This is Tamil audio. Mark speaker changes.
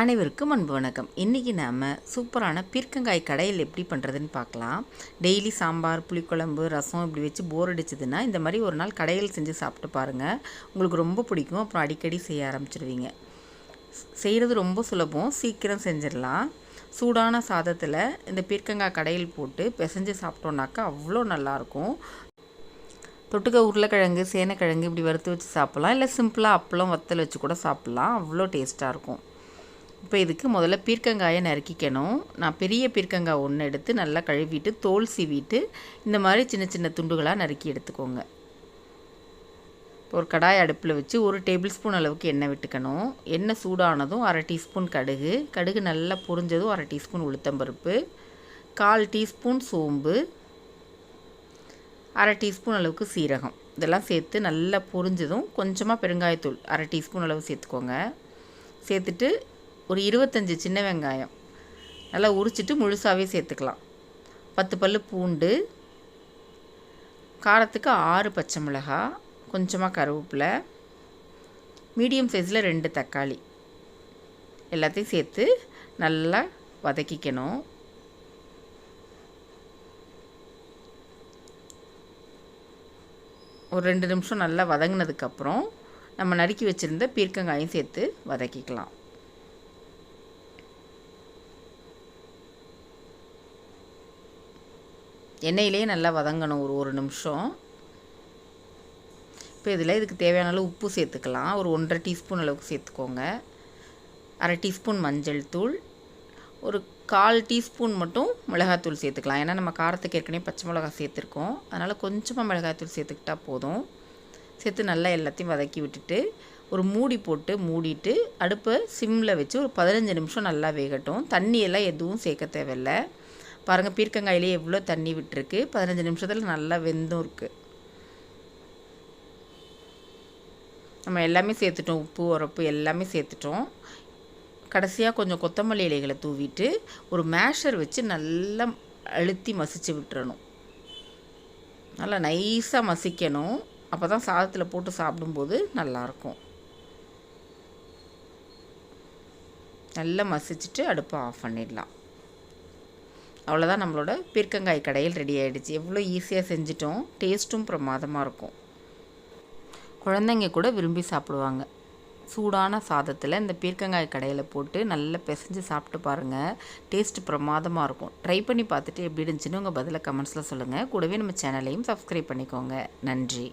Speaker 1: அனைவருக்கும் அன்பு வணக்கம். இன்றைக்கி நாம் சூப்பரான பீர்க்கங்காய் கடையில் எப்படி பண்ணுறதுன்னு பார்க்கலாம். டெய்லி சாம்பார் புளிக்குழம்பு ரசம் இப்படி வச்சு போர் அடிச்சதுன்னா இந்த மாதிரி ஒரு நாள் கடையில் செஞ்சு சாப்பிட்டு பாருங்கள் உங்களுக்கு ரொம்ப பிடிக்கும். அப்புறம் அடிக்கடி செய்ய ஆரம்பிச்சிடுவீங்க செய்கிறது ரொம்ப சுலபம். சீக்கிரம் செஞ்சிடலாம். சூடான சாதத்தில் இந்த பீர்க்கங்காய் கடையில் போட்டு பிசைஞ்சு சாப்பிட்டோன்னாக்கா அவ்வளோ நல்லாயிருக்கும். தொட்டுக்க உருளைக்கிழங்கு சேனைக்கிழங்கு இப்படி வறுத்து வச்சு சாப்பிட்லாம். இல்லை சிம்பிளாக அப்பளம் வத்தல் வச்சு கூட சாப்பிட்லாம். அவ்வளோ டேஸ்ட்டாக இருக்கும். இப்போ இதுக்கு முதல்ல பீர்க்கங்காயை நறுக்கிக்கணும். நான் பெரிய பீர்க்கங்காய் ஒன்று எடுத்து நல்லா கழுவிட்டு தோல் சீவிட்டு இந்த மாதிரி சின்ன சின்ன துண்டுகளாக நறுக்கி எடுத்துக்கோங்க. ஒரு கடாய் அடுப்பில் வச்சு ஒரு டேபிள் ஸ்பூன் அளவுக்கு எண்ணெய் விட்டுக்கணும். எண்ணெய் சூடானதும் அரை டீஸ்பூன் கடுகு. கடுகு நல்லா பொரிஞ்சதும் அரை டீஸ்பூன் உளுத்தம்பருப்பு. கால் டீஸ்பூன் சோம்பு. அரை டீஸ்பூன் அளவுக்கு சீரகம். இதெல்லாம் சேர்த்து நல்லா பொரிஞ்சதும் கொஞ்சமாக பெருங்காயத்தூள் அரை டீஸ்பூன் அளவு சேர்த்துக்கோங்க. சேர்த்துட்டு ஒரு இருபத்தஞ்சி சின்ன வெங்காயம். நல்லா உரிச்சிட்டு முழுசாகவே சேர்த்துக்கலாம். பத்து பல் பூண்டு காரத்துக்கு ஆறு பச்சை மிளகாய் கொஞ்சமாக கருவேப்பிலை மீடியம் சைஸில் ரெண்டு தக்காளி. எல்லாத்தையும் சேர்த்து நல்லா வதக்கிக்கணும். ஒரு ரெண்டு நிமிஷம் நல்லா வதங்கினதுக்கப்புறம் நம்ம நறுக்கி வச்சுருந்த பீர்க்கங்காயும் சேர்த்து வதக்கிக்கலாம். எண்ணெயிலேயே நல்லா வதங்கணும் ஒரு ஒரு நிமிஷம். இப்போ இதில் இதுக்கு தேவையான அளவு உப்பு சேர்த்துக்கலாம். ஒரு ஒன்றரை டீஸ்பூன் அளவுக்கு சேர்த்துக்கோங்க. அரை டீஸ்பூன் மஞ்சள் தூள். ஒரு கால் டீஸ்பூன் மட்டும் மிளகாத்தூள் சேர்த்துக்கலாம். ஏன்னா நம்ம காரத்துக்கு ஏற்கனவே பச்சை மிளகா சேர்த்துருக்கோம். அதனால் கொஞ்சமாக மிளகாத்தூள் சேர்த்துக்கிட்டால் போதும். சேர்த்து நல்லா எல்லாத்தையும் வதக்கி விட்டுட்டு ஒரு மூடி போட்டு மூடிட்டு அடுப்பை சிம்மில் வச்சு ஒரு பதினஞ்சு நிமிஷம் நல்லா வேகட்டும். தண்ணியெல்லாம் எதுவும் சேர்க்க தேவையில்லை. பாருங்கள் பீர்க்கங்காயிலே எவ்வளோ தண்ணி விட்டுருக்கு. பதினஞ்சு நிமிஷத்தில் நல்லா வெந்தும் இருக்குது நம்ம எல்லாமே சேர்த்துட்டோம். உப்பு உரப்பு எல்லாமே சேர்த்துட்டோம். கடைசியாக கொஞ்சம் கொத்தமல்லி இலைகளை தூவிட்டு ஒரு மேஷர் வச்சு நல்லா அழுத்தி மசிச்சு விட்டுறணும். நல்லா நைஸாக மசிக்கணும். அப்போ தான் சாதத்தில் போட்டு சாப்பிடும்போது நல்லாயிருக்கும். நல்லா மசிச்சுட்டு அடுப்பை ஆஃப் பண்ணிடலாம். அவ்வளோதான் நம்மளோட பீர்க்கங்காய் கடையில் ரெடி ஆகிடுச்சு எவ்வளோ ஈஸியாக செஞ்சிட்டோம். டேஸ்ட்டும் பிரமாதமாக இருக்கும். குழந்தைங்க கூட விரும்பி சாப்பிடுவாங்க. சூடான சாதத்தில் இந்த பீர்க்கங்காய் கடையில் போட்டு நல்லா பிசைஞ்சு சாப்பிட்டு பாருங்கள் டேஸ்ட் பிரமாதமாக இருக்கும். ட்ரை பண்ணி பார்த்துட்டு எப்படி இருந்துச்சுன்னு உங்கள் பதிலை கமெண்ட்ஸில் சொல்லுங்கள் கூடவே நம்ம சேனலையும் சப்ஸ்கிரைப் பண்ணிக்கோங்க. நன்றி.